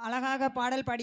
அழகாக பாடல் பாடி